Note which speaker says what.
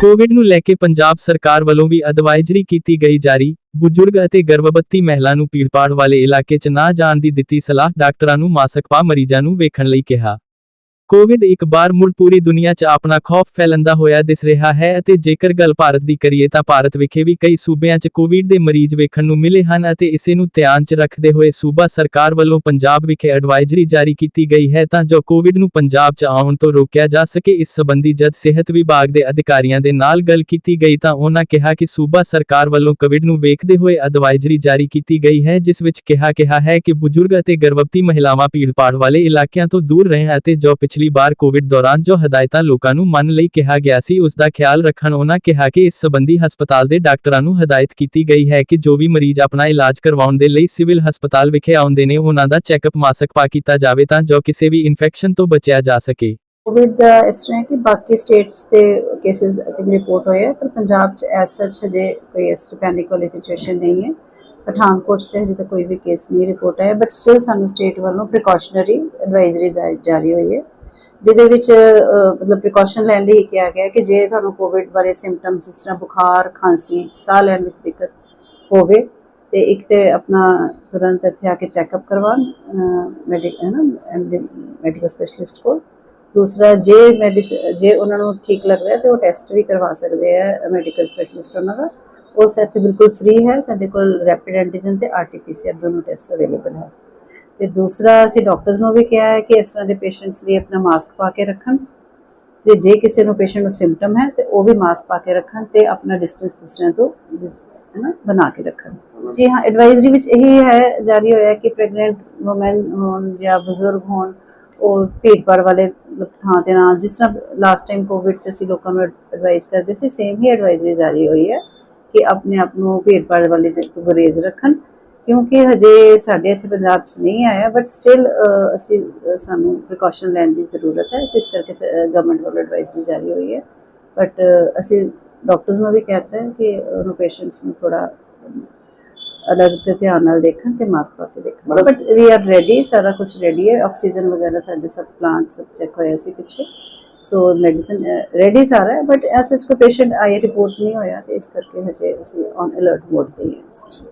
Speaker 1: Covid ਨੂੰ ਲੈ ਕੇ ਪੰਜਾਬ ਸਰਕਾਰ ਵੱਲੋਂ ਵੀ ਅਡਵਾਈਜ਼ਰੀ ਕੀਤੀ ਗਈ ਜਾਰੀ। ਬਜ਼ੁਰਗ ਅਤੇ ਗਰਭਵਤੀ ਮਹਿਲਾ ਨੂੰ ਭੀੜਪਾੜ ਵਾਲੇ ਇਲਾਕੇ 'ਚ ਨਾ ਜਾਣ ਦੀ ਦਿੱਤੀ ਸਲਾਹ ਡਾਕਟਰਾਂ ਨੂੰ ਮਾਸਕ ਪਾ ਮਰੀਜ਼ਾਂ ਨੂੰ ਵੇਖਣ ਲਈ ਕਿਹਾ। ਕੋਵਿਡ ਇੱਕ ਬਾਰ ਮੁੜ ਪੂਰੀ ਦੁਨੀਆ 'ਚ ਆਪਣਾ ਖੌਫ ਫੈਲੰਦਾ ਹੋਇਆ ਦਿਸ ਰਿਹਾ ਹੈ ਅਤੇ ਜੇਕਰ ਗੱਲ ਭਾਰਤ ਦੀ ਕਰੀਏ ਤਾਂ ਭਾਰਤ ਵਿਖੇ ਵੀ ਕਈ ਸੂਬਿਆਂ 'ਚ ਕੋਵਿਡ ਦੇ ਮਰੀਜ਼ ਵੇਖਣ ਨੂੰ ਮਿਲੇ ਹਨ ਅਤੇ ਇਸੇ ਨੂੰ ਧਿਆਨ 'ਚ ਰੱਖਦੇ ਹੋਏ ਸੂਬਾ ਸਰਕਾਰ ਵੱਲੋਂ ਪੰਜਾਬ ਵਿਖੇ ਐਡਵਾਈਜ਼ਰੀ ਜਾਰੀ ਕੀਤੀ ਗਈ ਹੈ ਤਾਂ ਜੋ ਕੋਵਿਡ ਨੂੰ ਪੰਜਾਬ 'ਚ ਆਉਣ ਤੋਂ ਰੋਕਿਆ ਜਾ ਸਕੇ। ਇਸ ਸੰਬੰਧੀ ਜਦ ਸਿਹਤ ਵਿਭਾਗ ਦੇ ਅਧਿਕਾਰੀਆਂ ਦੇ ਨਾਲ ਗੱਲ ਕੀਤੀ ਗਈ ਤਾਂ ਉਹਨਾਂ ਕਿਹਾ ਕਿ ਸੂਬਾ ਸਰਕਾਰ ਵੱਲੋਂ ਕੋਵਿਡ ਨੂੰ ਵੇਖਦੇ ਹੋਏ ਐਡਵਾਈਜ਼ਰੀ ਜਾਰੀ ਕੀਤੀ ਗਈ ਹੈ, ਜਿਸ ਵਿੱਚ ਕਿਹਾ ਕਿਹਾ ਹੈ ਕਿ ਬਜ਼ੁਰਗ ਅਤੇ ਗਰਭਵਤੀ ਮਹਿਲਾਵਾਂ ਭੀੜਪਾੜ ਵਾਲੇ ਇਲਾਕਿਆਂ ਤੋਂ ਦੂਰ ਰਹਿਣ ਅਤੇ ਜੋ ਪਿਛਲੀ ਵਾਰ ਕੋਵਿਡ ਦੌਰਾਨ ਜੋ ਹਦਾਇਤਾਂ ਲੋਕਾਂ ਨੂੰ ਮੰਨ ਲਈ ਕਿਹਾ ਗਿਆ ਸੀ, ਉਸ ਦਾ ਖਿਆਲ ਰੱਖਣ ਉਹਨਾਂ ਕਿਹਾ ਕਿ ਇਸ ਸੰਬੰਧੀ ਹਸਪਤਾਲ ਦੇ ਡਾਕਟਰਾਂ ਨੂੰ ਹਦਾਇਤ ਕੀਤੀ ਗਈ ਹੈ ਕਿ ਜੋ ਵੀ ਮਰੀਜ਼ ਆਪਣਾ ਇਲਾਜ ਕਰਵਾਉਣ ਦੇ ਲਈ ਸਿਵਲ ਹਸਪਤਾਲ ਵਿਖੇ ਆਉਂਦੇ ਨੇ, ਉਹਨਾਂ ਦਾ ਚੈੱਕਅਪ ਮਾਸਕ ਪਾ ਕੀਤਾ ਜਾਵੇ ਤਾਂ ਜੋ ਕਿਸੇ ਵੀ ਇਨਫੈਕਸ਼ਨ ਤੋਂ ਬਚਿਆ ਜਾ ਸਕੇ।
Speaker 2: ਕੋਵਿਡ ਦਾ ਇਸ ਤਰ੍ਹਾਂ ਕਿ ਬਾਕੀ ਸਟੇਟਸ ਤੇ ਕੇਸਿਸ ਆਈ ਥਿੰਕ ਰਿਪੋਰਟ ਹੋਏ ਆ, ਪਰ ਪੰਜਾਬ ਚ ਐਸ ਸੱਚ ਹਜੇ ਕੋਈ ਇਸ ਪੈਨਿਕ ਵਾਲੀ ਸਿਚੁਏਸ਼ਨ ਨਹੀਂ ਹੈ। ਪਠਾਨਕੋਟ ਤੇ ਹਜੇ ਤੱਕ ਕੋਈ ਵੀ ਕੇਸ ਨਹੀਂ ਰਿਪੋਰਟ ਆਇਆ ਬਟ ਸਟਿਲ ਸਾਨੂੰ ਸਟੇਟ ਵੱਲੋਂ ਪ੍ਰੀਕਾਸ਼ਨਰੀ ਐਡਵਾਈਜ਼ਰੀ ਜਾਰੀ ਹੋਈ ਹੈ। ਜਿਹਦੇ ਵਿੱਚ ਮਤਲਬ ਪ੍ਰੀਕਾਸ਼ਨ ਲੈਣ ਲਈ ਇਹ ਕਿਹਾ ਗਿਆ ਕਿ ਜੇ ਤੁਹਾਨੂੰ ਕੋਵਿਡ ਬਾਰੇ ਸਿੰਪਟਮਸ ਜਿਸ ਤਰ੍ਹਾਂ ਬੁਖਾਰ, ਖਾਂਸੀ, ਸਾਹ ਲੈਣ ਵਿੱਚ ਦਿੱਕਤ ਹੋਵੇ, ਤੇ ਇੱਕ ਤੇ ਆਪਣਾ ਤੁਰੰਤ ਇੱਥੇ ਆ ਕੇ ਚੈੱਕਅਪ ਕਰਵਾਉਣ ਮੈਡੀ ਹੈ ਨਾ ਮੈਡੀਕਲ ਸਪੈਸ਼ਲਿਸਟ ਕੋਲ। ਦੂਸਰਾ, ਜੇ ਮੈਡੀਸ ਜੇ ਉਹਨਾਂ ਨੂੰ ਠੀਕ ਲੱਗਦਾ ਹੈ ਤੇ ਉਹ ਟੈਸਟ ਵੀ ਕਰਵਾ ਸਕਦੇ ਆ ਮੈਡੀਕਲ ਸਪੈਸ਼ਲਿਸਟ ਉਹਨਾਂ ਦਾ। ਉਹ ਸੈਟ ਬਿਲਕੁਲ ਫ੍ਰੀ ਹੈ, ਸਾਡੇ ਕੋਲ ਰੈਪਿਡ ਐਂਟੀਜਨ ਤੇ ਆਰਟੀਪੀਸੀਆਰ ਦੋਨੋਂ ਟੈਸਟ ਅਵੇਲੇਬਲ ਹੈ। ਤੇ ਦੂਸਰਾ, ਅਸੀਂ ਡਾਕਟਰਸ ਨੂੰ ਵੀ ਕਿਹਾ ਹੈ ਕਿ ਇਸ ਤਰ੍ਹਾਂ ਦੇ ਪੇਸ਼ੈਂਟਸ ਲਈ ਆਪਣਾ ਮਾਸਕ ਪਾ ਕੇ ਰੱਖਣ ਤੇ ਜੇ ਕਿਸੇ ਨੂੰ ਪੇਸ਼ੈਂਟ ਨੂੰ ਸਿੰਪਟਮ ਹੈ ਤੇ ਉਹ ਵੀ ਮਾਸਕ ਪਾ ਕੇ ਰੱਖਣ ਤੇ ਆਪਣਾ ਡਿਸਟੈਂਸ ਦੂਸਰਿਆਂ ਤੋਂ ਹੈ ਨਾ ਬਣਾ ਕੇ ਰੱਖਣ। ਜੀ ਹਾਂ ਐਡਵਾਈਜ਼ਰੀ ਵਿੱਚ ਇਹੀ ਹੈ, ਜਾਰੀ ਹੋਇਆ ਕਿ ਪ੍ਰੈਗਨੈਂਟ ਔਮਨ ਹੋਣ ਜਾਂ ਬਜ਼ੁਰਗ ਹੋਣ, ਉਹ ਭੀੜਭਾੜ ਵਾਲੇ ਥਾਂ ਤੇ ਨਾਲ ਜਿਸ ਤਰ੍ਹਾਂ ਲਾਸਟ ਟਾਈਮ ਕੋਵਿਡ ਚ ਅਸੀਂ ਲੋਕਾਂ ਨੂੰ ਐਡਵਾਈਸ ਕਰਦੇ ਸੀ ਸੇਮ ਹੀ ਐਡਵਾਈਜ਼ਰੀ ਜਾਰੀ ਹੋਈ ਹੈ ਕਿ ਆਪਣੇ ਆਪ ਨੂੰ ਭੀੜਭਾੜ ਵਾਲੇ ਜਗ੍ਹਾ ਤੋਂ ਗੁਰੇਜ਼ ਰੱਖਣ। ਕਿਉਂਕਿ ਹਜੇ ਸਾਡੇ ਇੱਥੇ ਪੰਜਾਬ 'ਚ ਨਹੀਂ ਆਇਆ ਬਟ ਸਟਿਲ ਅਸੀਂ ਸਾਨੂੰ ਪ੍ਰੀਕਾਸ਼ਨ ਲੈਣ ਦੀ ਜ਼ਰੂਰਤ ਹੈ ਸੋ ਇਸ ਕਰਕੇ ਗਵਰਨਮੈਂਟ ਵੱਲੋਂ ਐਡਵਾਈਜ਼ਰੀ ਜਾਰੀ ਹੋਈ ਹੈ। ਬਟ ਅਸੀਂ ਡਾਕਟਰਸ ਨੂੰ ਵੀ ਕਹਿੰਦੇ ਹਾਂ ਕਿ ਉਹਨੂੰ ਪੇਸ਼ੈਂਟਸ ਨੂੰ ਥੋੜਾ ਅਲੱਗ ਤੇ ਧਿਆਨ ਨਾਲ ਦੇਖਣ ਤੇ ਮਾਸਕ ਪਾ ਕੇ ਦੇਖਣ। ਬਟ ਵੀ ਆਰ ਰੈਡੀ ਸਾਰਾ ਕੁਝ ਰੈਡੀ ਹੈ। ਆਕਸੀਜਨ ਵਗੈਰਾ ਸਾਡੇ ਸਭ ਪਲਾਂਟ ਸਭ ਚੈੱਕ ਹੋਇਆ ਸੀ ਪਿੱਛੇ। ਸੋ ਮੈਡੀਸਨ ਰੈਡੀ ਸਾਰਾ ਬਟ ਐਸ ਕੋਈ ਪੇਸ਼ੈਂਟ ਆਈ ਰਿਪੋਰਟ ਨਹੀਂ ਹੋਇਆ ਤੇ ਇਸ ਕਰਕੇ ਹਜੇ ਅਸੀਂ ਔਨ ਅਲਰਟ ਮੋਡ ਤੇ ਹੀ ਇਸ।